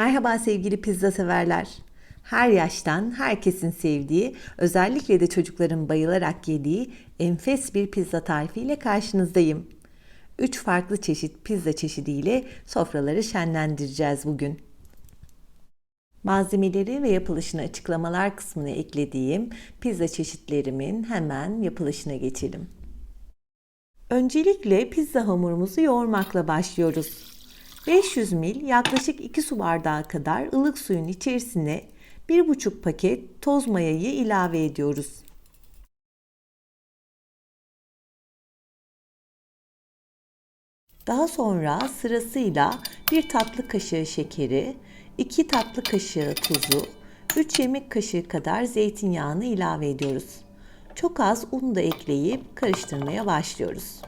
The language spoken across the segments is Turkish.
Merhaba sevgili pizza severler. Her yaştan herkesin sevdiği, özellikle de çocukların bayılarak yediği enfes bir pizza tarifiyle karşınızdayım. Üç farklı çeşit pizza çeşidiyle sofraları şenlendireceğiz bugün. Malzemeleri ve yapılışını açıklamalar kısmına eklediğim pizza çeşitlerimin hemen yapılışına geçelim. Öncelikle pizza hamurumuzu yoğurmakla başlıyoruz. 500 ml yaklaşık 2 su bardağı kadar ılık suyun içerisine 1,5 paket toz mayayı ilave ediyoruz. Daha sonra sırasıyla 1 tatlı kaşığı şekeri, 2 tatlı kaşığı tuzu, 3 yemek kaşığı kadar zeytinyağını ilave ediyoruz. Çok az un da ekleyip karıştırmaya başlıyoruz.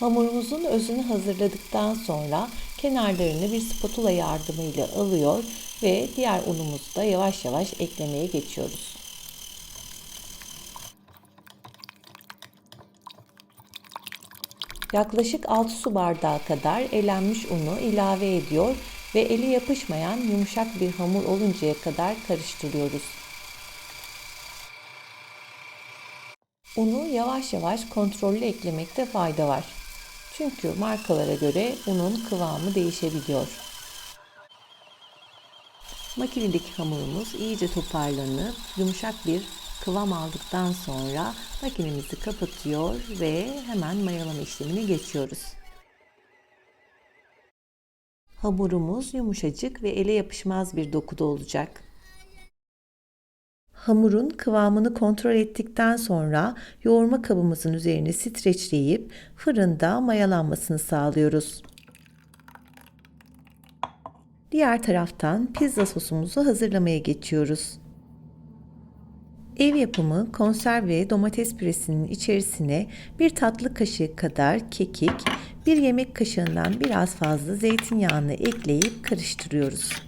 Hamurumuzun özünü hazırladıktan sonra kenarlarını bir spatula yardımıyla alıyor ve diğer unumuzu da yavaş yavaş eklemeye geçiyoruz. Yaklaşık 6 su bardağı kadar elenmiş unu ilave ediyor ve eli yapışmayan yumuşak bir hamur oluncaya kadar karıştırıyoruz. Unu yavaş yavaş kontrollü eklemekte fayda var. Çünkü markalara göre unun kıvamı değişebiliyor. Makinelik hamurumuz iyice toparlanıp yumuşak bir kıvam aldıktan sonra makinemizi kapatıyor ve hemen mayalama işlemine geçiyoruz. Hamurumuz yumuşacık ve ele yapışmaz bir dokuda olacak. Hamurun kıvamını kontrol ettikten sonra yoğurma kabımızın üzerine streçleyip fırında mayalanmasını sağlıyoruz. Diğer taraftan pizza sosumuzu hazırlamaya geçiyoruz. Ev yapımı konserve domates püresinin içerisine bir tatlı kaşığı kadar kekik, bir yemek kaşığından biraz fazla zeytinyağını ekleyip karıştırıyoruz.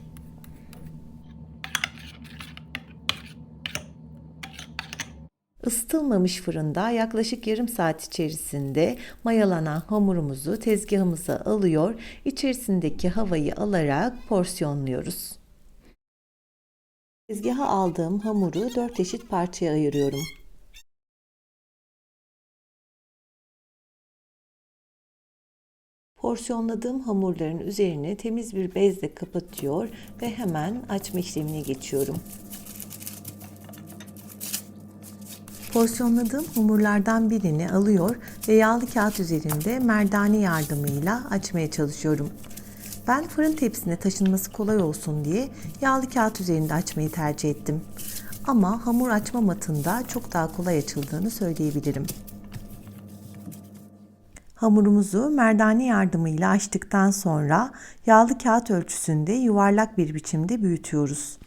Isıtılmamış fırında yaklaşık yarım saat içerisinde mayalanan hamurumuzu tezgahımıza alıyor, içerisindeki havayı alarak porsiyonluyoruz. Tezgaha aldığım hamuru 4 eşit parçaya ayırıyorum. Porsiyonladığım hamurların üzerine temiz bir bezle kapatıyor ve hemen açma işlemine geçiyorum. Porsiyonladığım hamurlardan birini alıyor ve yağlı kağıt üzerinde merdane yardımıyla açmaya çalışıyorum. Ben fırın tepsisine taşınması kolay olsun diye yağlı kağıt üzerinde açmayı tercih ettim. Ama hamur açma matında çok daha kolay açıldığını söyleyebilirim. Hamurumuzu merdane yardımıyla açtıktan sonra yağlı kağıt ölçüsünde yuvarlak bir biçimde büyütüyoruz.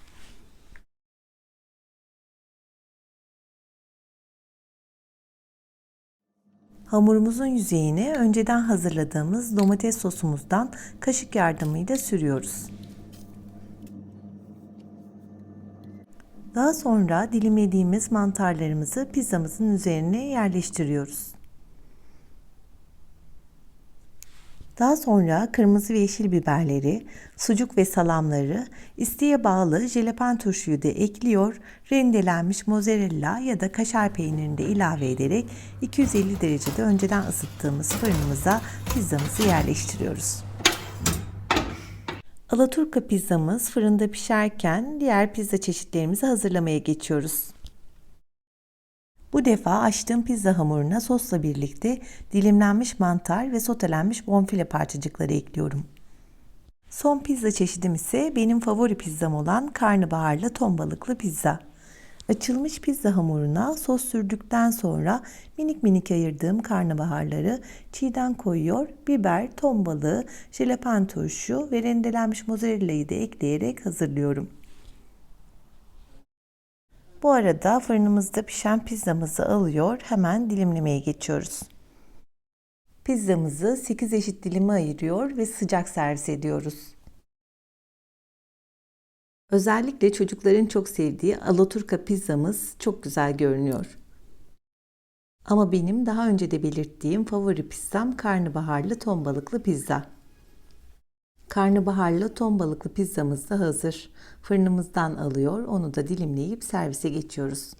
Hamurumuzun yüzeyine önceden hazırladığımız domates sosumuzdan kaşık yardımıyla sürüyoruz. Daha sonra dilimlediğimiz mantarlarımızı pizzamızın üzerine yerleştiriyoruz. Daha sonra kırmızı ve yeşil biberleri, sucuk ve salamları, isteğe bağlı jelapen turşuyu da ekliyor, rendelenmiş mozzarella ya da kaşar peynirini de ilave ederek 250 derecede önceden ısıttığımız fırınımıza pizzamızı yerleştiriyoruz. Alaturka pizzamız fırında pişerken diğer pizza çeşitlerimizi hazırlamaya geçiyoruz. Bu defa açtığım pizza hamuruna sosla birlikte dilimlenmiş mantar ve sotelenmiş bonfile parçacıkları ekliyorum. Son pizza çeşidim ise benim favori pizzam olan karnabaharlı ton balıklı pizza. Açılmış pizza hamuruna sos sürdükten sonra minik minik ayırdığım karnabaharları çiğden koyuyor, biber, ton balığı, jalapen turşu ve rendelenmiş mozzarella'yı da ekleyerek hazırlıyorum. Bu arada fırınımızda pişen pizzamızı alıyor, hemen dilimlemeye geçiyoruz. Pizzamızı 8 eşit dilime ayırıyor ve sıcak servis ediyoruz. Özellikle çocukların çok sevdiği Alaturka pizzamız çok güzel görünüyor. Ama benim daha önce de belirttiğim favori pizzam karnabaharlı ton balıklı pizza. Karnabaharlı ton balıklı pizzamız da hazır. Fırınımızdan alıyor, onu da dilimleyip servise geçiyoruz.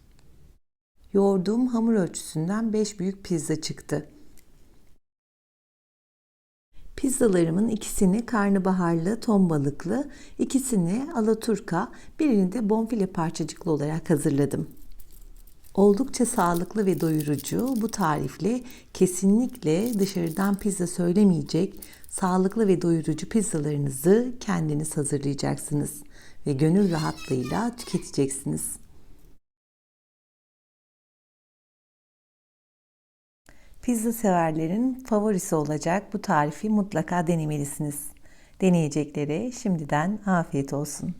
Yoğurduğum hamur ölçüsünden 5 büyük pizza çıktı. Pizzalarımın ikisini karnabaharlı, ton balıklı, ikisini alaturka, birini de bonfile parçacıklı olarak hazırladım. Oldukça sağlıklı ve doyurucu bu tarifle kesinlikle dışarıdan pizza söylemeyecek sağlıklı ve doyurucu pizzalarınızı kendiniz hazırlayacaksınız ve gönül rahatlığıyla tüketeceksiniz. Pizza severlerin favorisi olacak bu tarifi mutlaka denemelisiniz. Deneyeceklere şimdiden afiyet olsun.